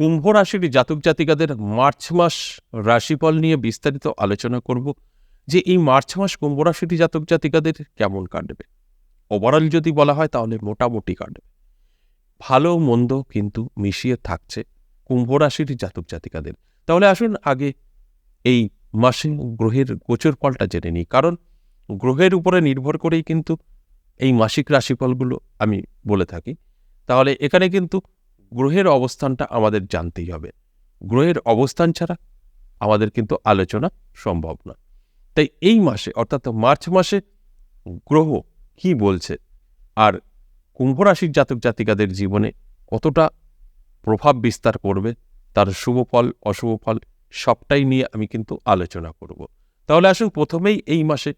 কুম্ভ রাশির জাতক জাতিকাদের মার্চ মাস রাশিফল নিয়ে বিস্তারিত আলোচনা করব যে এই মার্চ মাস কুম্ভ রাশিটি জাতক জাতিকাদের কেমন কাটবে। ওভারঅল যদি বলা হয় তাহলে মোটামুটি কাটবে। ভালো মন্দ কিন্তু মিশিয়ে থাকছে কুম্ভ রাশির জাতক জাতিকাদের। তাহলে আসুন আগে এই মাসে গ্রহের গোচর ফলটা জেনে নিই। কারণ গ্রহের উপরে নির্ভর করেই কিন্তু এই মাসিক রাশিফলগুলো আমি বলে থাকি। তাহলে এখানে কিন্তু গ্রহের অবস্থানটা আমাদের জানতেই হবে। গ্রহের অবস্থান ছাড়া আমাদের কিন্তু আলোচনা সম্ভব না। তাই এই মাসে, অর্থাৎ মার্চ মাসে গ্রহ কি বলছে আর কুম্ভ রাশির জাতক জাতিকাদের জীবনে কতটা প্রভাব বিস্তার করবে, তার শুভ ফল, অশুভ ফল, সবটাই নিয়ে আমি কিন্তু আলোচনা করব। তাহলে আসুন প্রথমেই এই মাসে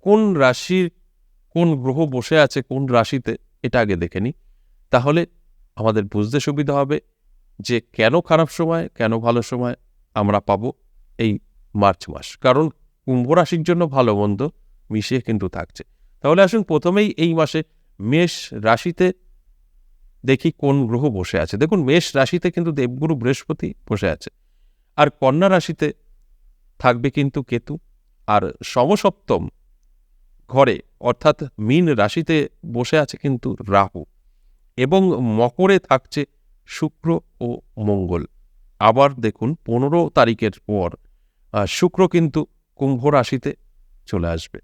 কোন রাশির কোন গ্রহ বসে আছে কোন রাশিতে, এটা আগে দেখে নিই। তাহলে আমাদের বুঝতে সুবিধা হবে যে কেন খারাপ সময়, কেন ভালো সময় আমরা পাবো এই মার্চ মাস। কারণ কুম্ভ রাশির জন্য ভালো মন্দ মিশিয়ে কিন্তু থাকছে। তাহলে আসুন প্রথমেই এই মাসে মেষ রাশিতে দেখি কোন গ্রহ বসে আছে। দেখুন, মেষ রাশিতে কিন্তু দেবগুরু বৃহস্পতি বসে আছে। আর কন্যা রাশিতে থাকবে কিন্তু কেতু। আর সমসপ্তম ঘরে অর্থাৎ মীন রাশিতে বসে আছে কিন্তু রাহু। এবং মকরে থাকছে শুক্র ও মঙ্গল। আবার দেখুন, পনেরো তারিখের পর শুক্র কিন্তু কুম্ভ রাশিতে চলে আসবে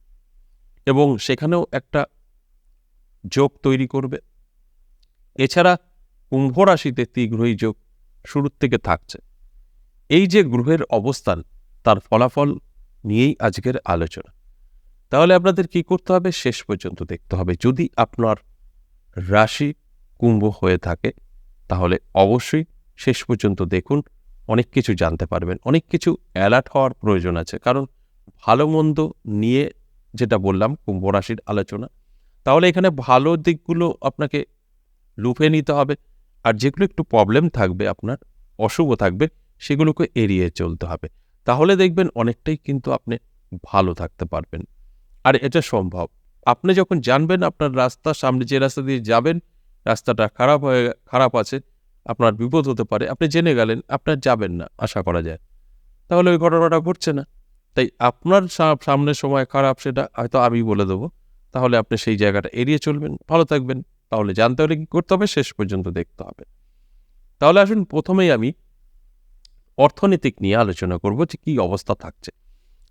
এবং সেখানেও একটা যোগ তৈরি করবে। এছাড়া কুম্ভ রাশিতে তীগ্রই যোগ শুরুর থেকে থাকছে। এই যে গ্রহের অবস্থান, তার ফলাফল নিয়েই আজকের আলোচনা। তাহলে আপনাদের কি করতে হবে? শেষ পর্যন্ত দেখতে হবে। যদি আপনার রাশি কুম্ভ হয়ে থাকে, তাহলে অবশ্যই শেষ পর্যন্ত দেখুন, অনেক কিছু জানতে পারবেন। অনেক কিছু অ্যালার্ট হওয়ার প্রয়োজন আছে। কারণ ভালো মন্দ নিয়ে যেটা বললাম, কুম্ভ রাশির আলোচনা, তাহলে এখানে ভালো দিকগুলো আপনাকে লুফে নিতে হবে। আর যেগুলো একটু প্রবলেম থাকবে, আপনার অশুভ থাকবে, সেগুলোকে এড়িয়ে চলতে হবে। তাহলে দেখবেন অনেকটাই কিন্তু আপনি ভালো থাকতে পারবেন। আর এটা সম্ভব। আপনি যখন জানবেন আপনার রাস্তার সামনে যে রাস্তা দিয়ে যাবেন রাস্তাটা খারাপ হয়ে, খারাপ আছে, আপনার বিপদ হতে পারে, আপনি জেনে গেলেন, আপনার যাবেন না, আশা করা যায়। তাহলে ওই ঘটনাটা ঘটছে না। তাই আপনার সামনের সময় খারাপ সেটা হয়তো আমি বলে দেবো। তাহলে আপনি সেই জায়গাটা এড়িয়ে চলবেন, ভালো থাকবেন। তাহলে জানতে হলে কী করতে হবে, শেষ পর্যন্ত দেখতে হবে। তাহলে আসুন, প্রথমেই আমি অর্থনৈতিক নিয়ে আলোচনা করব যে কী অবস্থা থাকছে।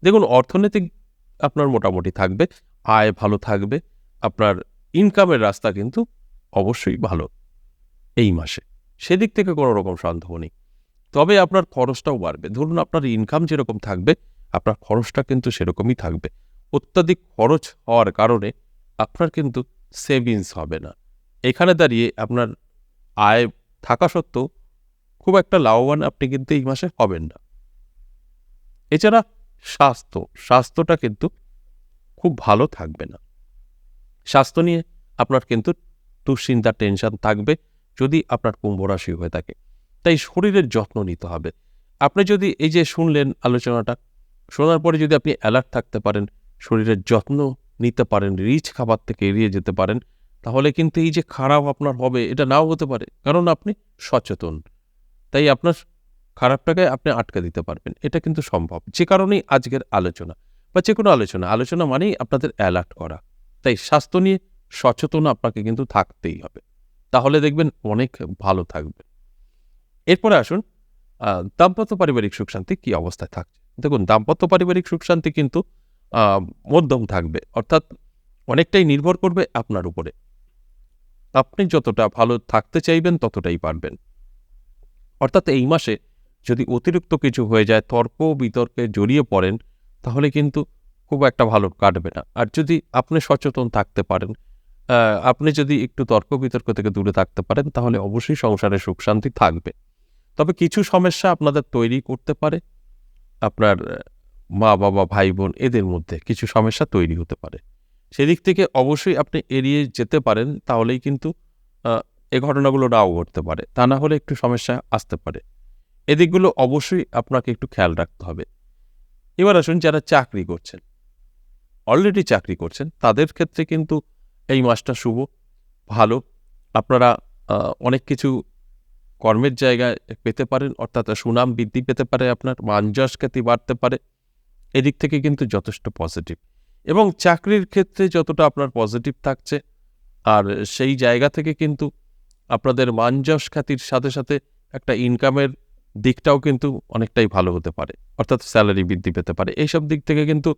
দেখুন, অর্থনৈতিক আপনার মোটামুটি থাকবে, আয় ভালো থাকবে, আপনার ইনকামের রাস্তা কিন্তু অবশ্যই ভালো। এই মাসে। সেদিক থেকে কোনো রকম সন্দেহ নেই। তবে আপনার খরচটাও বাড়বে। ধরুন আপনার ইনকাম যেরকম থাকবে, আপনার খরচটা কিন্তু সেরকমই থাকবে। অত্যাধিক খরচ হওয়ার কারণে আপনার কিন্তু সেভিংস হবে না। এখানে দাঁড়িয়ে আপনার আয় থাকা সত্ত্বেও খুব একটা লাভবান আপনি কিন্তু এই মাসে হবেন না। এছাড়া স্বাস্থ্য। স্বাস্থ্যটা কিন্তু খুব ভালো থাকবে না। স্বাস্থ্য নিয়ে আপনার কিন্তু দুশ্চিন্তা টেনশন থাকবে যদি আপনার কুম্ভ রাশি হয়ে থাকে। তাই শরীরের যত্ন নিতে হবে। আপনি যদি এই যে শুনলেন আলোচনাটা, শোনার পরে যদি আপনি অ্যালার্ট থাকতে পারেন, শরীরের যত্ন নিতে পারেন রিচ খাবার থেকে এড়িয়ে যেতে পারেন, তাহলে কিন্তু এই যে খারাপ আপনার হবে, এটা নাও হতে পারে। কারণ আপনি সচেতন। তাই আপনার খারাপটাকে আপনি আটকে দিতে পারবেন। এটা কিন্তু সম্ভব। যে কারণেই আজকের আলোচনা বা যে কোনো আলোচনা। আলোচনা মানেই আপনাদের অ্যালার্ট করা। তাই স্বাস্থ্য নিয়ে সচেতন আপনাকে কিন্তু থাকতেই হবে। তাহলে দেখবেন অনেক ভালো থাকবে। এরপরে আসুন দাম্পত্য পারিবারিক সুখ শান্তি কী অবস্থায় থাকছে? দেখুন, দাম্পত্য পারিবারিক সুখ শান্তি কিন্তু মধ্যম থাকবে। অর্থাৎ অনেকটাই নির্ভর করবে আপনার উপরে। আপনি যতটা ভালো থাকতে চাইবেন, ততটাই পারবেন। অর্থাৎ এই মাসে যদি অতিরিক্ত কিছু হয়ে যায়, তর্ক বিতর্কে জড়িয়ে পড়েন, তাহলে কিন্তু খুব একটা ভালো কাটবে না। আর যদি আপনি সচেতন থাকতে পারেন আপনি যদি একটু তর্ক বিতর্ক থেকে দূরে থাকতে পারেন, তাহলে অবশ্যই সংসারে সুখ শান্তি থাকবে। তবে কিছু সমস্যা আপনাদের তৈরি করতে পারে, আপনার মা বাবা, ভাই বোন এদের মধ্যে কিছু সমস্যা তৈরি হতে পারে। সেদিক থেকে অবশ্যই আপনি এড়িয়ে যেতে পারেন, তাহলেই কিন্তু এ ঘটনাগুলো নাও ঘটতে পারে। তা না হলে একটু সমস্যা আসতে পারে। এদিকগুলো অবশ্যই আপনাকে একটু খেয়াল রাখতে হবে। এবার আসুন যারা চাকরি করছেন। অলরেডি চাকরি করছেন, তাদের ক্ষেত্রে কিন্তু এই মাসটা শুভ, ভালো। আপনারা অনেক কিছু কর্মের জায়গায় পেতে পারেন, অর্থাৎ সুনাম বৃদ্ধি পেতে পারে আপনার, মান যশ খ্যাতি বাড়তে পারে। এদিক থেকে কিন্তু যথেষ্ট পজিটিভ এবং চাকরির ক্ষেত্রে যতটা আপনার পজিটিভ থাকছে, আর সেই জায়গা থেকে কিন্তু আপনাদের মান যশ খ্যাতির সাথে সাথে একটা ইনকামের দিকটাও কিন্তু অনেকটাই ভালো হতে পারে, অর্থাৎ স্যালারি বৃদ্ধি পেতে পারে। এইসব দিক থেকে কিন্তু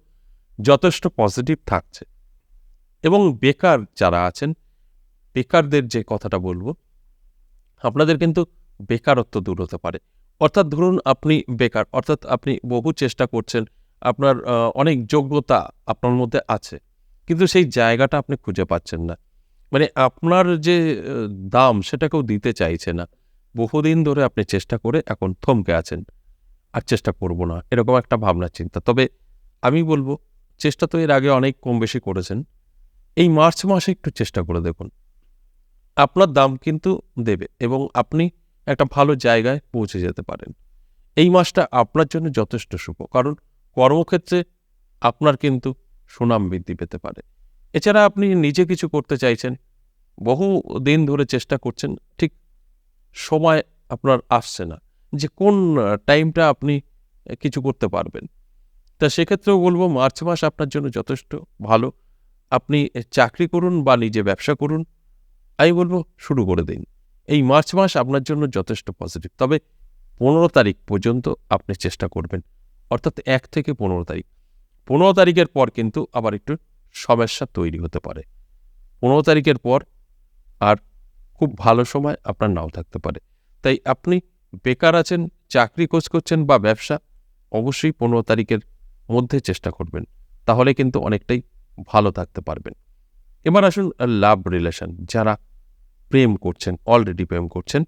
যথেষ্ট পজিটিভ থাকছে। এবং বেকার যারা আছেন, বেকারদের যে কথাটা বলব, আপনাদের কিন্তু বেকারত্ব দূর হতে পারে। অর্থাৎ ধরুন আপনি বেকার, অর্থাৎ আপনি বহু চেষ্টা করছেন, আপনার অনেক যোগ্যতা আপনার মধ্যে আছে, কিন্তু সেই জায়গাটা আপনি খুঁজে পাচ্ছেন না। মানে আপনার যে দাম সেটা কেউ দিতে চাইছে না। বহুদিন ধরে আপনি চেষ্টা করে এখন থমকে আছেন, আর চেষ্টা করব না, এরকম একটা ভাবনা, চিন্তা। তবে আমি বলব, চেষ্টা তো এর আগে অনেক কম বেশি করেছেন এই মার্চ মাসে একটু চেষ্টা করে দেখুন। আপনার দাম কিন্তু দেবে এবং আপনি একটা ভালো জায়গায় পৌঁছে যেতে পারেন। এই মাসটা আপনার জন্য যথেষ্ট শুভ, কারণ কর্মক্ষেত্রে আপনার কিন্তু সুনাম বৃদ্ধি পেতে পারে। এছাড়া আপনি নিজে কিছু করতে চাইছেন, বহু দিন ধরে চেষ্টা করছেন, ঠিক সময় আপনার আসছে না, যে কোন টাইমটা আপনি কিছু করতে পারবেন। তা সেক্ষেত্রেও বলব মার্চ মাস আপনার জন্য যথেষ্ট ভালো। আপনি চাকরি করুন বা নিজে ব্যবসা করুন, আমি বলব শুরু করে দিন। এই মার্চ মাস আপনার জন্য যথেষ্ট পজিটিভ তবে পনেরো তারিখ পর্যন্ত আপনি চেষ্টা করবেন, অর্থাৎ এক থেকে পনেরো তারিখ। পনেরো তারিখের পর কিন্তু আবার একটু সমস্যা তৈরি হতে পারে। পনেরো তারিখের পর আর খুব ভালো সময় আপনার নাও থাকতে পারে। তাই আপনি বেকার আছেন, চাকরি খোঁজ করছেন বা ব্যবসা, অবশ্যই পনেরো তারিখের মধ্যে চেষ্টা করবেন। তাহলে কিন্তু অনেকটাই ভালো থাকতে পারবেন। এবার আসুন লাভ রিলেশন, যারা প্রেম করছেন অলরেডি প্রেম করছেন,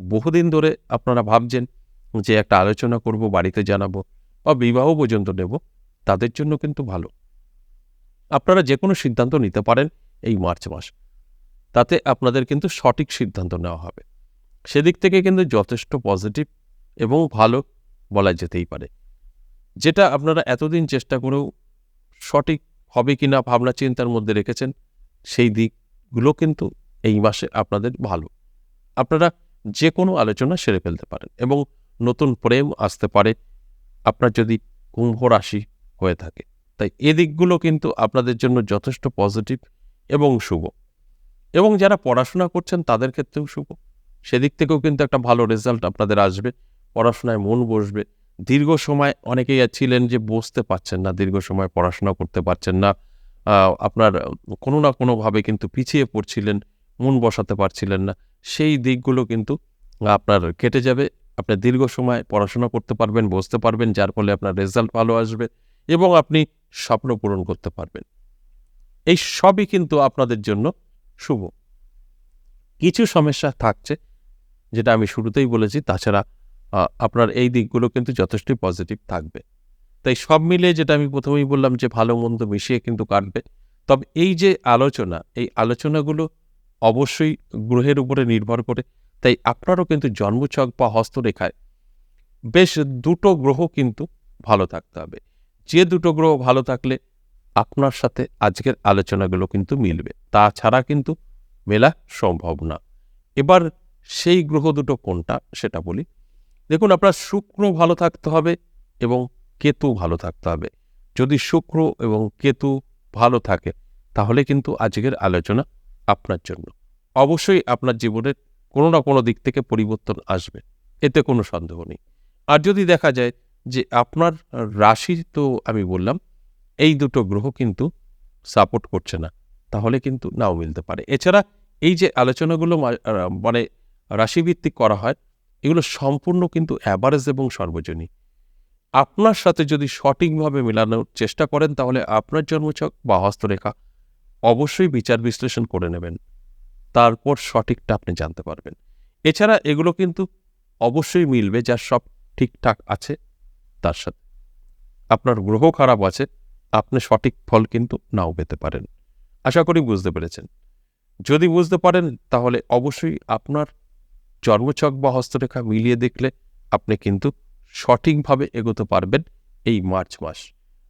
বহুদিন ধরে আপনারা ভাবছেন যে একটা আলোচনা করব, বাড়িতে জানাব বা বিবাহ পর্যন্ত নেব, তাদের জন্য কিন্তু ভালো। আপনারা যে কোনো সিদ্ধান্ত নিতে পারেন এই মার্চ মাস। তাতে আপনাদের কিন্তু সঠিক সিদ্ধান্ত নেওয়া হবে। সেদিক থেকে কিন্তু যথেষ্ট পজিটিভ এবং ভালো বলা যেতেই পারে। যেটা আপনারা এতদিন চেষ্টা করেও সঠিক হবে কিনা ভাবনা চিন্তার মধ্যে রেখেছেন, সেই দিকগুলো কিন্তু এই মাসে আপনাদের ভালো। আপনারা যে কোনো আলোচনা সেরে ফেলতে পারেন এবং নতুন প্রেম আসতে পারে, আপনার যদি কুম্ভ রাশি হয়ে থাকে। তাই এ দিকগুলো কিন্তু আপনাদের জন্য যথেষ্ট পজিটিভ এবং শুভ। এবং যারা পড়াশোনা করছেন তাদের ক্ষেত্রেও শুভ। সেদিক থেকেও কিন্তু একটা ভালো রেজাল্ট আপনাদের আসবে। পড়াশোনায় মন বসবে দীর্ঘ সময় অনেকেই ছিলেন যে বসতে পারছেন না, দীর্ঘ সময় পড়াশোনা করতে পারছেন না। আপনার কোনো না কোনোভাবে কিন্তু পিছিয়ে পড়ছিলেন, মন বসাতে পারছিলেন না। সেই দিকগুলো কিন্তু আপনার কেটে যাবে। আপনি দীর্ঘ সময় পড়াশোনা করতে পারবেন, বসতে পারবেন, যার ফলে আপনার রেজাল্ট ভালো আসবে এবং আপনি স্বপ্ন পূরণ করতে পারবেন। এই সবই কিন্তু আপনাদের জন্য শুভ। কিছু সমস্যা থাকছে, যেটা আমি শুরুতেই বলেছি, তাছাড়া আপনার এই দিকগুলো কিন্তু যথেষ্ট পজিটিভ থাকবে। তাই সব মিলিয়ে যেটা আমি প্রথমেই বললাম যে ভালো মন্দ মিশিয়ে কিন্তু কাটবে। তবে এই যে আলোচনা, এই আলোচনাগুলো অবশ্যই গ্রহের উপরে নির্ভর করে। তাই আপনারও কিন্তু জন্মছক বা হস্তরেখায় বেশ দুটো গ্রহ কিন্তু ভালো থাকতে হবে। যে দুটো গ্রহ ভালো থাকলে আপনার সাথে আজকের আলোচনাগুলো কিন্তু মিলবে। তাছাড়া কিন্তু মেলা সম্ভব না। এবার সেই গ্রহ দুটো কোনটা সেটা বলি। দেখুন, আপনার শুক্র ভালো থাকতে হবে এবং কেতু ভালো থাকতে হবে। যদি শুক্র এবং কেতু ভালো থাকে, তাহলে কিন্তু আজকের আলোচনা আপনার জন্য। অবশ্যই আপনার জীবনের কোনো না কোনো দিক থেকে পরিবর্তন আসবে, এতে কোনো সন্দেহ নেই। আর যদি দেখা যায় যে আপনার রাশি তো আমি বললাম, এই দুটো গ্রহ কিন্তু সাপোর্ট করছে না, তাহলে কিন্তু নাও মিলতে পারে। এছাড়া এই যে আলোচনাগুলো মানে রাশিভিত্তিক করা হয় এগুলো সম্পূর্ণ কিন্তু অ্যাভারেজ এবং সর্বজনীন। আপনার সাথে যদি সঠিকভাবে মেলানোর চেষ্টা করেন, তাহলে আপনার জন্মছক বা হস্তরেখা অবশ্যই বিচার বিশ্লেষণ করে নেবেন। তারপর সঠিকটা আপনি জানতে পারবেন। এছাড়া এগুলো কিন্তু অবশ্যই মিলবে যার সব ঠিকঠাক আছে তার সাথে। আপনার গ্রহ খারাপ আছে, আপনি সঠিক ফল কিন্তু নাও পেতে পারেন। আশা করি বুঝতে পেরেছেন। যদি বুঝতে পারেন, তাহলে অবশ্যই আপনার জন্মছক বা হস্তরেখা মিলিয়ে দেখলে আপনি কিন্তু সঠিকভাবে এগোতে পারবেন এই মার্চ মাস।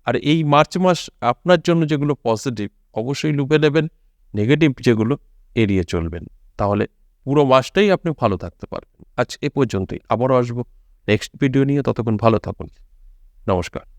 আর এই মার্চ মাস আপনার জন্য যেগুলো পজিটিভ অবশ্যই লুপে নেবেন নেগেটিভ যেগুলো এড়িয়ে চলবেন। তাহলে পুরো মাসটাই আপনি ভালো থাকতে পারবেন। আজ এ পর্যন্তই, আবারও আসব নেক্সট ভিডিও নিয়ে, ততক্ষণ ভালো থাকুন। নমস্কার।